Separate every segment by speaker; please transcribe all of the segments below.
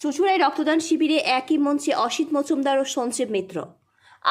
Speaker 1: চুচুড়ায় রক্তদান শিবিরে একই মঞ্চে অসিত মজুমদার ও সঞ্জীব মিত্র।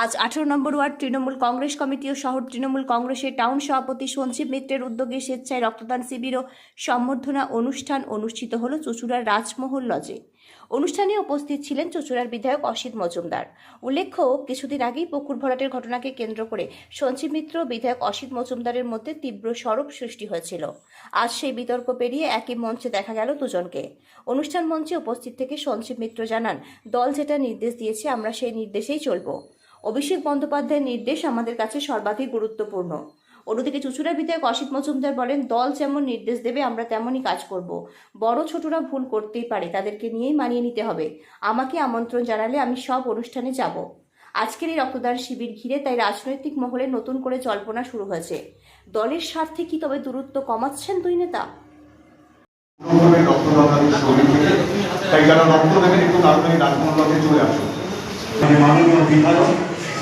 Speaker 1: আজ আঠারো নম্বর ওয়ার্ড তৃণমূল কংগ্রেস কমিটি ও শহর তৃণমূল কংগ্রেসের টাউন সভাপতি সঞ্জীব মিত্রের উদ্যোগে স্বেচ্ছায় রক্তদান শিবির ও সম্বর্ধনা অনুষ্ঠান অনুষ্ঠিত হল চুচুড়ার রাজমহল লজে। অনুষ্ঠানে উপস্থিত ছিলেন চুচুড়ার বিধায়ক অসিত মজুমদার। উল্লেখ্য, কিছুদিন আগেই পুকুর ভরাটের ঘটনাকে কেন্দ্র করে সঞ্জীব মিত্র বিধায়ক অসিত মজুমদারের মধ্যে তীব্র সরব সৃষ্টি হয়েছিল। আজ সেই বিতর্ক পেরিয়ে একই মঞ্চে দেখা গেল দুজনকে। অনুষ্ঠান মঞ্চে উপস্থিত থেকে সঞ্জীব মিত্র জানান, দল যেটা নির্দেশ দিয়েছে, আমরা সেই নির্দেশেই চলব। অভিষেক বন্দ্যোপাধ্যায়ের নির্দেশ আমাদের কাছে সর্বাধিক গুরুত্বপূর্ণ। অন্যদিকে চুচুড়া বিধায়ক অসিত মজুমদার বলেন দল যেমন নির্দেশ দেবে আমরা তেমনই কাজ করব। বড় ছোটরা ভুল করতেই পারে তাদেরকে নিয়েই মানিয়ে নিতে হবে। আমাকে আমন্ত্রণ জানালে আমি সব অনুষ্ঠানে যাব। আজকের এই রক্তদান শিবির ঘিরে তাই রাজনৈতিক মহলে নতুন করে জল্পনা শুরু হয়েছে। দলের স্বার্থে কি তবে দূরত্ব কমাচ্ছেন দুই নেতা?
Speaker 2: তাই যারা রক্ত দেবেন একটু তাড়াতাড়ি চলে আসুন।
Speaker 3: মানে মাননীয় বিধায়ক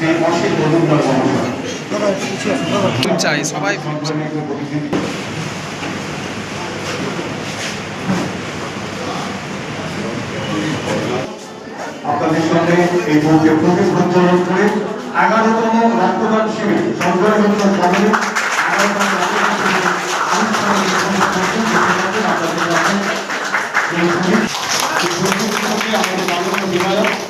Speaker 3: শ্রী অসিত মজুমদার মহাশয়
Speaker 4: চাই সবাই
Speaker 2: আপনাদের সঙ্গে এই বইকে প্রতি সঞ্চালন করে এগারোতম রক্তদান শিবির এই ছবির সঙ্গে আমাদের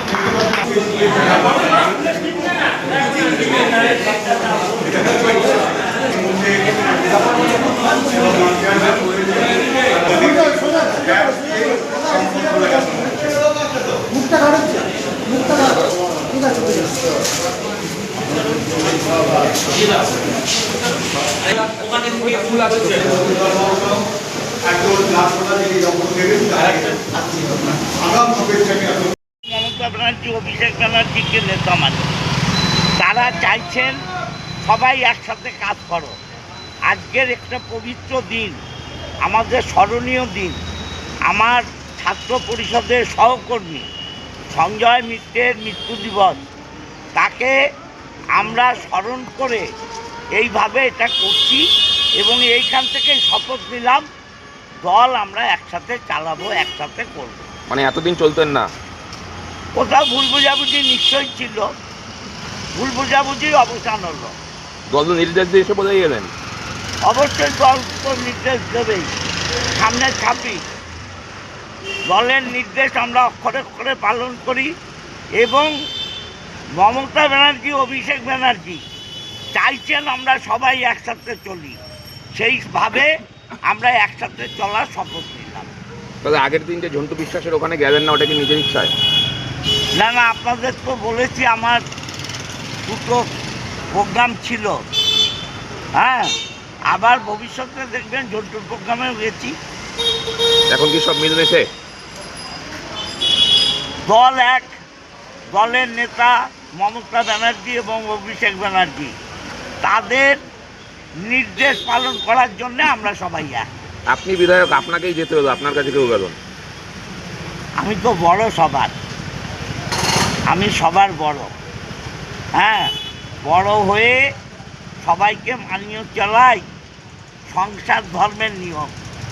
Speaker 2: সভাপতি রয়েছে দেখতে পাচ্ছি একজন রাষ্ট্রপতি যিনি রক্ত দেবেন আগাম
Speaker 5: মমতা ব্যানার্জি অভিষেক ব্যানার্জিকে নেতা মানে? তারা চাইছেন সবাই একসাথে কাজ করো। আজকের একটা পবিত্র দিন, আমাদের স্মরণীয় দিন। আমার ছাত্র পরিষদের সহকর্মী সঞ্জয় মিত্রের মৃত্যু দিবস, তাকে আমরা স্মরণ করে এইভাবে এটা করছি এবং এইখান থেকেই শপথ নিলাম, দল আমরা একসাথে চালাবো, একসাথে করব।
Speaker 4: মানে এতদিন চলতেন না।
Speaker 5: কোথাও ভুল বোঝাবুঝি নিশ্চয়ই ছিল। ভুল বোঝাবুঝির অবসান হলো।
Speaker 4: দল নির্দেশ দিয়ে এসে বলে গেলেন।
Speaker 5: অবশ্যই দল তো নির্দেশ দেবেই। সামনে ছাব্বিশ। দলের নির্দেশ আমরা অক্ষরে অক্ষরে পালন করি এবং মমতা ব্যানার্জি অভিষেক ব্যানার্জি চাইছেন আমরা সবাই একসাথে চলি। সেইভাবে আমরা একসাথে চলার শপথ নিলাম।
Speaker 4: তাহলে আগের দিন যে ঝন্টু বিশ্বাসের ওখানে গেলেন না ওটা কি নিজের ইচ্ছায়?
Speaker 5: না না আপনাদের তো বলেছি আমার দুটো প্রোগ্রাম ছিল। হ্যাঁ আবার ভবিষ্যতে দেখবেন ঝন্টুর প্রোগ্রামে গেছি।
Speaker 4: এখন কি সব মিলমেশে?
Speaker 5: দল এক দলের নেতা মমতা ব্যানার্জি এবং অভিষেক ব্যানার্জি। তাদের নির্দেশ পালন করার জন্য আমরা সবাই এক।
Speaker 4: আপনি বিধায়ক আপনাকেই যেতে হলো আপনার কাছে কেউ গেল
Speaker 5: আমি তো বড় সবার। আমি সবার বড়। হ্যাঁ বড় হয়ে সবাইকে মানিয়ে চলাই সংসার ধর্মের নিয়ম।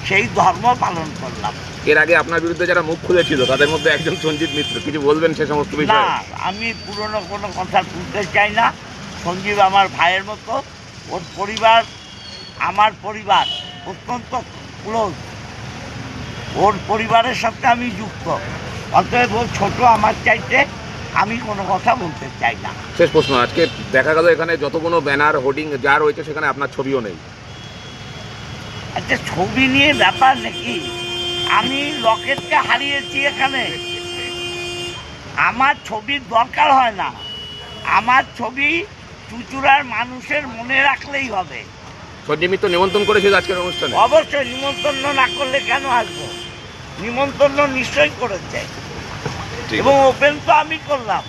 Speaker 5: সেই ধর্ম পালন করলাম।
Speaker 4: এর আগে আপনার বিরুদ্ধে যারা মুখ খুলেছিল তাদের মধ্যে একজন সঞ্জিত মিত্র কিছু বলবেন সে সমস্ত
Speaker 5: না আমি পুরনো কোনো কথা তুলতে চাই না। সঞ্জীব আমার ভাইয়ের মতো ওর পরিবার আমার পরিবার অত্যন্ত ক্লোজ ওর পরিবারের সাথে আমি যুক্ত। অতএব ও ছোট আমার চাইতে আমি কোনো কথা বলতে চাই না।
Speaker 4: শেষ প্রশ্ন আজকে দেখা গেল এখানে যত কোনো ব্যানার হোর্ডিং যা রয়েছে সেখানে আপনার ছবিও নেই।
Speaker 5: আচ্ছা ছবি নিয়ে ব্যাপার নাকি? আমি লকেটকে হারিয়েছি এখানে। আমার ছবির দরকার হয় না। আমার ছবি চুচুড়ার মানুষের মনে রাখলেই হবে।
Speaker 4: মিত্র নিমন্ত্রণ করেছিল আজকের অনুষ্ঠানে?
Speaker 5: অবশ্যই নিমন্ত্রণ না করলে কেন আসব? নিমন্ত্রণ নিশ্চয়ই করেছে। এবং ওপেন তো আমি করলাম।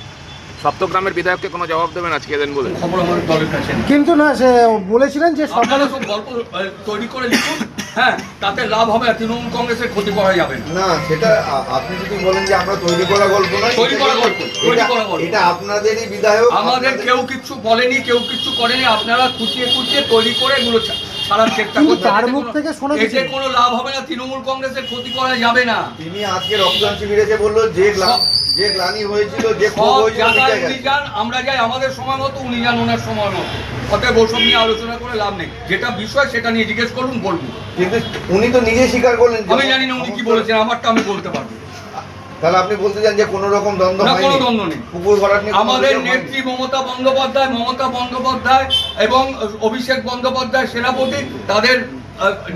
Speaker 4: সপ্তগ্রামের বিধায়ককে কোনো জবাব দেবেন আজকে এদিন বলে।
Speaker 6: খবর আমাদের দলের কাছে নেই।
Speaker 7: কিন্তু না সে বলেছিলেন যে সরকার
Speaker 6: আপনারা সব গল্প আহ, তৈরি করে লিখুন। হ্যাঁ তাতে লাভ হবে আর তৃণমূল কংগ্রেসের ক্ষতি করা যাবে না।
Speaker 8: না সেটা আ- আপনি যদি বলেন যে আমরা তৈরি করা গল্প নয়
Speaker 6: তৈরি করা গল্প, তৈরি
Speaker 8: এটা-
Speaker 6: করা গল্প।
Speaker 8: এটা আপনাদেরই বিধায়ক
Speaker 6: আমাদের
Speaker 8: আপনাদের-
Speaker 6: কেউ কিচ্ছু বলেনি কেউ কিচ্ছু করেনি আপনারা খুঁচিয়ে খুঁচিয়ে তৈরি করে এগুলো ছা- ছাড়ার চেষ্টা
Speaker 7: কিন্তু তার মুখ থেকে শোনা
Speaker 6: এতে কোনো লাভ হবে না তৃণমূল কংগ্রেসের ক্ষতি করা যাবে না।
Speaker 8: তিনি আজকে রক্তদান শিবিরে এসে বলল যে যে গ্লানি হয়েছিল যে
Speaker 6: উনি যান আমরা যাই আমাদের সময় মতো উনি যান ওনার সময় মতো। অতএব ওসব নিয়ে আলোচনা করে লাভ নেই। যেটা বিষয় সেটা নিয়ে জিজ্ঞেস করুন বলব।
Speaker 8: কিন্তু উনি তো নিজে স্বীকার করলেন
Speaker 6: আমি জানি না উনি কি বলেছেন আমারটা আমি বলতে পারব।
Speaker 8: তাহলে আপনি বলতে চান যে কোনো রকম দ্বন্দ্ব
Speaker 6: না, কোনো দ্বন্দ্ব নেই।
Speaker 8: পুকুর ভরাট নিয়ে
Speaker 6: আমাদের নেত্রী মমতা বন্দ্যোপাধ্যায় মমতা বন্দ্যোপাধ্যায় এবং অভিষেক বন্দ্যোপাধ্যায় সেনাপতি তাদের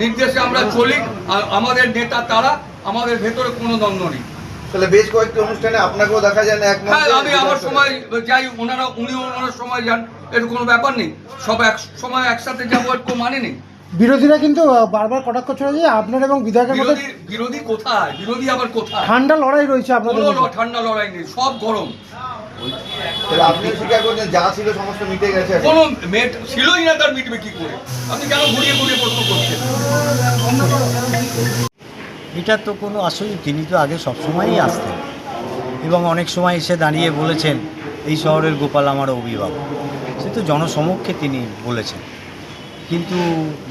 Speaker 6: নির্দেশে আমরা চলি। আর আমাদের নেতা তারা আমাদের ভেতরে কোনো দ্বন্দ্ব নেই।
Speaker 8: তাহলে বেশ কয়েকটি অনুষ্ঠানে আপনাকেও দেখা যায় না
Speaker 6: হ্যাঁ আমি আমার সময় যাই ওনারা উনিও ওনার সময় যান এর কোনো ব্যাপার নেই। সব এক সময় একসাথে যাব এর কোনো মানে নেই
Speaker 7: বিরোধীরা কিন্তু বারবার কটাক্ষ ছড়ে যে আপনার এবং বিধায়কের মধ্যে
Speaker 6: বিরোধী বিরোধী কোথায়? বিরোধী আবার কোথায়?
Speaker 7: ঠান্ডা লড়াই রয়েছে আপনাদের
Speaker 6: কোনো
Speaker 7: মধ্যে।
Speaker 6: ল- ঠান্ডা লড়াই নেই সব গরম।
Speaker 8: তাহলে আপনিও স্বীকার করছেন যা ছিল সমস্ত মিটে গেছে এখন।
Speaker 6: কোনো মেট ছিলই না তার মিটবে কি করে? আপনি কেন ঘুরিয়ে ঘুরিয়ে প্রশ্ন করছেন?
Speaker 9: এটা তো কোনো আসলে তিনি তো আগে সবসময়ই আসতেন। এবং অনেক সময় এসে দাঁড়িয়ে বলেছেন এই শহরের গোপাল আমার অভিভাবক। সে তো জনসমক্ষে তিনি বলেছেন। কিন্তু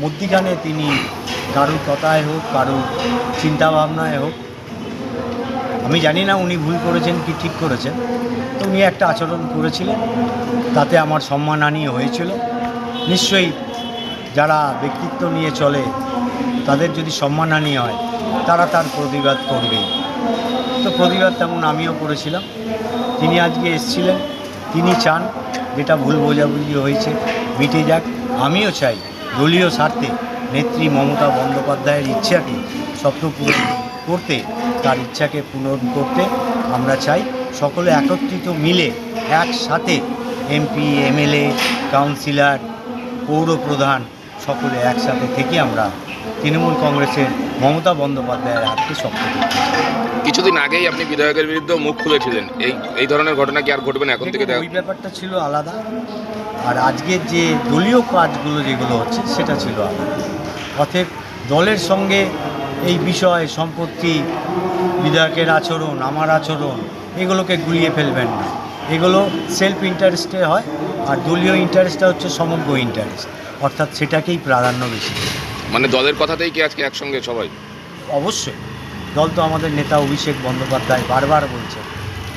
Speaker 9: মধ্যিখানে তিনি কারুর কথায় হোক, কারুর চিন্তাভাবনায় হোক, আমি জানি না উনি ভুল করেছেন কি ঠিক করেছেন। তো উনি একটা আচরণ করেছিলেন, তাতে আমার সম্মানহানি হয়েছিল। নিশ্চয়ই যারা ব্যক্তিত্ব নিয়ে চলে, তাদের যদি সম্মানহানি হয়, তারা তার প্রতিবাদ করবেই তো প্রতিবাদ তেমন আমিও করেছিলাম। তিনি আজকে এসছিলেন, তিনি চান, যেটা ভুল বোঝাবুঝি হয়েছে, মিটে যাক। আমিও চাই দলীয় স্বার্থে নেত্রী মমতা বন্দ্যোপাধ্যায়ের ইচ্ছাকে স্বপ্ন পূরণ করতে, তার ইচ্ছাকে পূরণ করতে আমরা চাই। সকলে একত্রিত মিলে একসাথে এমপি, এমএলএ, কাউন্সিলর, পৌরপ্রধান সকলে একসাথে থেকে আমরা তৃণমূল কংগ্রেসের মমতা বন্দ্যোপাধ্যায়ের হাতকে শক্ত
Speaker 4: কিছুদিন আগেই আপনি বিধায়কের বিরুদ্ধে মুখ খুলেছিলেন। এই এই ধরনের ঘটনা কি আর ঘটবে না এখন থেকে?
Speaker 9: ওই ব্যাপারটা ছিল আলাদা। আর আজকের যে দলীয় কাজগুলো যেগুলো হচ্ছে সেটা ছিল আলাদা। অতএব দলের সঙ্গে এই বিষয় সম্পত্তি বিধায়কের আচরণ আমার আচরণ এগুলোকে গুলিয়ে ফেলবেন না। এগুলো সেলফ ইন্টারেস্টে হয় আর দলীয় ইন্টারেস্টটা হচ্ছে সমগ্র ইন্টারেস্ট অর্থাৎ সেটাকেই প্রাধান্য বেশি।
Speaker 4: মানে দলের কথাতেই কি আজকে একসঙ্গে সবাই?
Speaker 9: অবশ্যই। দল তো আমাদের নেতা অভিষেক বন্দ্যোপাধ্যায় বারবার বলছে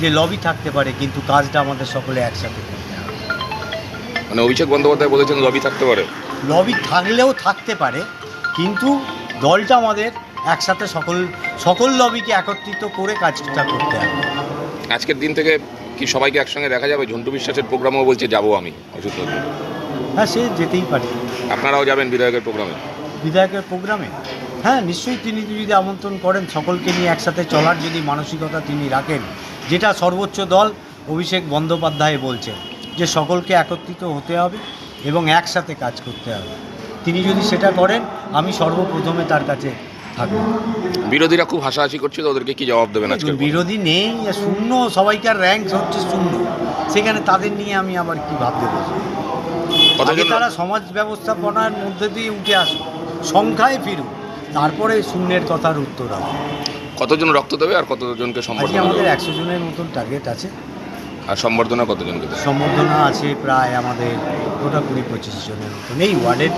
Speaker 9: যে লবি থাকতে পারে কিন্তু কাজটা আমাদের সকলে একসাথে করতে হবে।
Speaker 4: মানে অভিষেক বন্দ্যোপাধ্যায় বলেছেন লবি থাকতে পারে।
Speaker 9: লবি থাকলেও থাকতে পারে কিন্তু দলটা আমাদের একসাথে সকল সকল লবিকে একত্রিত করে কাজটা করতে হবে।
Speaker 4: আজকের দিন থেকে কি সবাইকে একসঙ্গে দেখা যাবে? ঝন্টু বিশ্বাসের প্রোগ্রামও বলছে যাব আমি অসুস্থ
Speaker 9: হ্যাঁ সে যেতেই পারে।
Speaker 4: আপনারাও যাবেন বিধায়কের প্রোগ্রামে
Speaker 9: বিধায়কের প্রোগ্রামে? হ্যাঁ নিশ্চয়ই তিনি যদি আমন্ত্রণ করেন সকলকে নিয়ে একসাথে চলার যদি মানসিকতা তিনি রাখেন যেটা সর্বোচ্চ দল অভিষেক বন্দ্যোপাধ্যায় বলছেন যে সকলকে একত্রিত হতে হবে এবং একসাথে কাজ করতে হবে। তিনি যদি সেটা করেন আমি সর্বপ্রথমে তার কাছে থাকব।
Speaker 4: বিরোধীরা খুব হাসাহাসি করছিল ওদেরকে কি জবাব দেবেন আজকে
Speaker 9: বিরোধী নেই শূন্য সবাইকার র্যাঙ্ক হচ্ছে শূন্য। সেখানে তাদের নিয়ে আমি আবার কি ভাবতে
Speaker 4: কতজন
Speaker 9: তারা সমাজ ব্যবস্থাপনার মধ্যে দিয়ে উঠে আসুক। সংখ্যায় ফিরুক তারপরে শূন্যের কথার উত্তর হবে
Speaker 4: কতজন রক্ত দেবে আর কতজনকে
Speaker 9: আজকে
Speaker 4: সম্বর্ধনা
Speaker 9: আমাদের একশো জনের মতন টার্গেট আছে।
Speaker 4: আর সম্বর্ধনা কতজনকে দেবে?
Speaker 9: সম্বর্ধনা আছে প্রায় আমাদের গোটা কুড়ি পঁচিশ জনের মতন। এই ওয়ার্ডের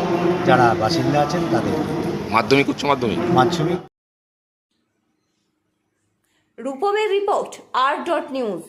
Speaker 9: যারা বাসিন্দা আছেন তাদের
Speaker 4: মাধ্যমিক উচ্চ মাধ্যমিক?
Speaker 9: মাধ্যমিক।
Speaker 1: রূপমের রিপোর্ট আর ডট নিউজ